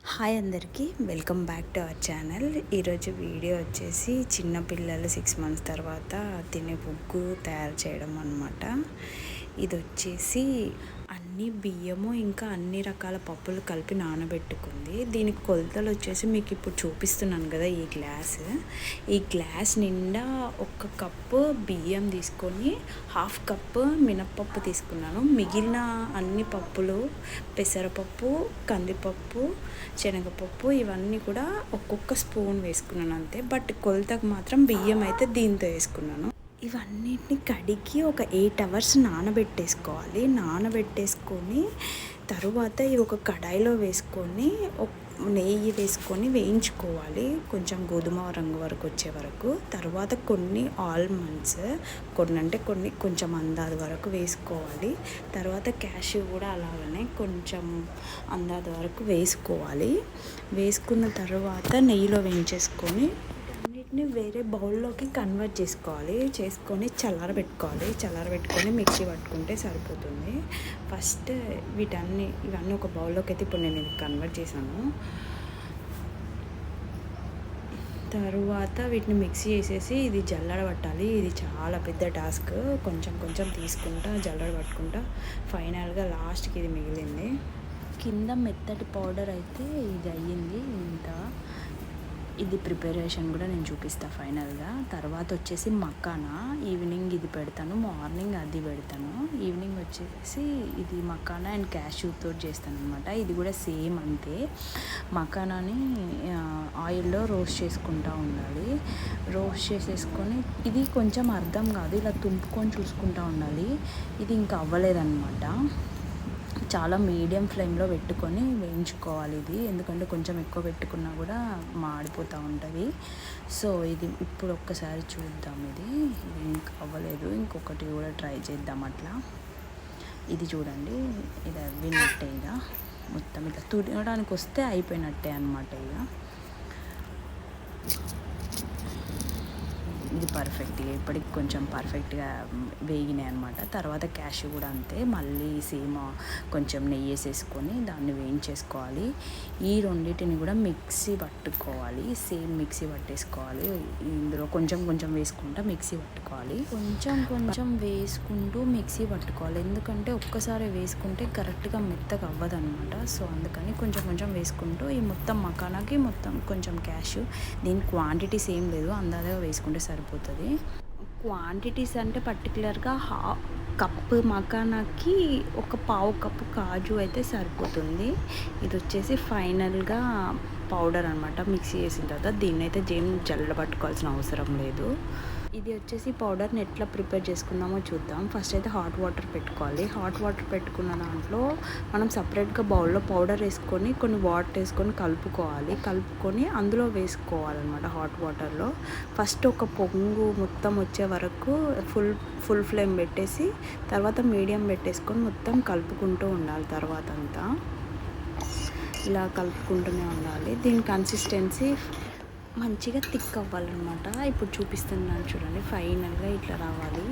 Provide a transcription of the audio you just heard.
Hi అందరికీ welcome back to our channel. ఈరోజు video వచ్చేసి చిన్నపిల్లలు సిక్స్ మంత్స్ తర్వాత తినే బుగ్గు తయారు చేయడం అనమాట ఇది వచ్చేసి అన్ని బియ్యము ఇంకా అన్ని రకాల పప్పులు కలిపి నానబెట్టుకుంది. దీనికి కొలతలు వచ్చేసి మీకు ఇప్పుడు చూపిస్తున్నాను కదా ఈ గ్లాస్. ఈ గ్లాస్ నిండా ఒక కప్పు బియ్యం తీసుకొని హాఫ్ కప్పు మినప్పప్పు తీసుకున్నాను. మిగిలిన అన్ని పప్పులు పెసరపప్పు కందిపప్పు శనగపప్పు ఇవన్నీ కూడా ఒక్కొక్క స్పూన్ వేసుకున్నాను అంతే. బట్ కొలతకు మాత్రం బియ్యం అయితే దీంతో వేసుకున్నాను. ఇవన్నిటిని కడిగి ఒక ఎయిట్ అవర్స్ నానబెట్టేసుకోవాలి. నానబెట్టేసుకొని తరువాత ఇవి ఒక కడాయిలో వేసుకొని నెయ్యి వేసుకొని వేయించుకోవాలి. కొంచెం గోధుమ రంగు వరకు వచ్చే వరకు. తర్వాత కొన్ని ఆల్మండ్స్ కొన్ని అంటే కొన్ని కొంచెం అందాది వరకు వేసుకోవాలి. తర్వాత క్యాష్యూ కూడా అలాగనే కొంచెం అందాది వరకు వేసుకోవాలి. వేసుకున్న తర్వాత నెయ్యిలో వేయించేసుకొని అన్నిటిని వేరే బౌల్లోకి కన్వర్ట్ చేసుకోవాలి. చేసుకొని చల్లారబెట్టుకోవాలి చల్లారబెట్టుకొని మిక్సీ పట్టుకుంటే సరిపోతుంది. ఫస్ట్ వీటన్ని ఇవన్నీ ఒక బౌల్లోకి అయితే ఇప్పుడు నేను ఇది కన్వర్ట్ చేశాను. తరువాత వీటిని మిక్సీ చేసేసి ఇది జల్లడ పట్టాలి. ఇది చాలా పెద్ద టాస్క్. కొంచెం కొంచెం తీసుకుంటా జల్లడ పట్టుకుంటా. ఫైనల్గా లాస్ట్కి ఇది మిగిలింది. కింద మెత్తటి పౌడర్ అయితే ఇది అయ్యింది. ఇంత. ఇది ప్రిపరేషన్ కూడా నేను చూపిస్తాను ఫైనల్గా. తర్వాత వచ్చేసి మక్కాన ఈవినింగ్ ఇది పెడతాను. మార్నింగ్ అది పెడతాను. ఈవినింగ్ వచ్చేసి ఇది మక్కాన అండ్ క్యాష్యూతో చేస్తాను అనమాట ఇది కూడా సేమ్ అంతే. మక్కానాని ఆయిల్లో రోస్ట్ చేసుకుంటూ ఉండాలి. రోస్ట్ చేసేసుకొని ఇది కొంచెం అర్థం కాదు. ఇలా తుంపుకొని చూసుకుంటూ ఉండాలి. ఇది ఇంకా అవ్వలేదన్నమాట. చాలా మీడియం ఫ్లేమ్లో పెట్టుకొని వేయించుకోవాలి ఇది. ఎందుకంటే కొంచెం ఎక్కువ పెట్టుకున్నా కూడా మాడిపోతూ ఉంటుంది. సో ఇది ఇప్పుడు ఒక్కసారి చూద్దాం ఇది. ఇంకా అవ్వలేదు. ఇంకొకటి కూడా ట్రై చేద్దాం అట్లా. ఇది చూడండి. ఇది అవ్వినట్టే ఇక మొత్తం ఇట్లా తుడవడానికి వస్తే అయిపోయినట్టే అనమాట ఇక. ఇది పర్ఫెక్ట్గా ఇప్పటికి కొంచెం పర్ఫెక్ట్గా వేగినాయి అనమాట తర్వాత క్యాష్ కూడా అంతే. మళ్ళీ సేమ్ కొంచెం నెయ్యి వేసేసుకొని దాన్ని వేయించేసుకోవాలి. ఈ రెండింటిని కూడా మిక్సీ పట్టుకోవాలి. సేమ్ మిక్సీ పట్టేసుకోవాలి. ఇందులో కొంచెం కొంచెం వేసుకుంటా మిక్సీ పట్టుకోవాలి. కొంచెం కొంచెం వేసుకుంటూ మిక్సీ పట్టుకోవాలి. ఎందుకంటే ఒక్కసారి వేసుకుంటే కరెక్ట్గా మెత్తగా అవ్వదు అనమాట సో అందుకని కొంచెం కొంచెం వేసుకుంటూ ఈ మొత్తం మకానాకి మొత్తం కొంచెం క్యాష్. దీని క్వాంటిటీ సేమ్ లేదు. అందాజగా వేసుకుంటే సరిపోతుంది. క్వాంటిటీస్ అంటే పర్టికులర్గా హా కప్పు మకానాకి ఒక పావు కప్పు కాజు అయితే సరిపోతుంది. ఇది వచ్చేసి ఫైనల్గా పౌడర్ అనమాట మిక్సీ చేసిన తర్వాత దీన్ని అయితే జేమ్ జల్ల పట్టుకోవాల్సిన అవసరం లేదు. ఇది వచ్చేసి పౌడర్ని ఎట్లా ప్రిపేర్ చేసుకుందామో చూద్దాం. ఫస్ట్ అయితే హాట్ వాటర్ పెట్టుకోవాలి. హాట్ వాటర్ పెట్టుకున్న దాంట్లో మనం సపరేట్గా బౌల్లో పౌడర్ వేసుకొని కొన్ని వాటర్ వేసుకొని కలుపుకోవాలి. కలుపుకొని అందులో వేసుకోవాలన్నమాట హాట్ వాటర్లో. ఫస్ట్ ఒక పొంగు మొత్తం వచ్చే వరకు ఫుల్ ఫుల్ ఫ్లేమ్ పెట్టేసి తర్వాత మీడియం పెట్టేసుకొని మొత్తం కలుపుకుంటూ ఉండాలి తర్వాత అంతా. ఇలా కలుపుకుంటూనే ఉండాలి. దీని కన్సిస్టెన్సీ మంచిగా థిక్ అవ్వాలన్నమాట. ఇప్పుడు చూపిస్తున్నాను చూడండి ఫైనల్గా ఇట్లా రావాలి.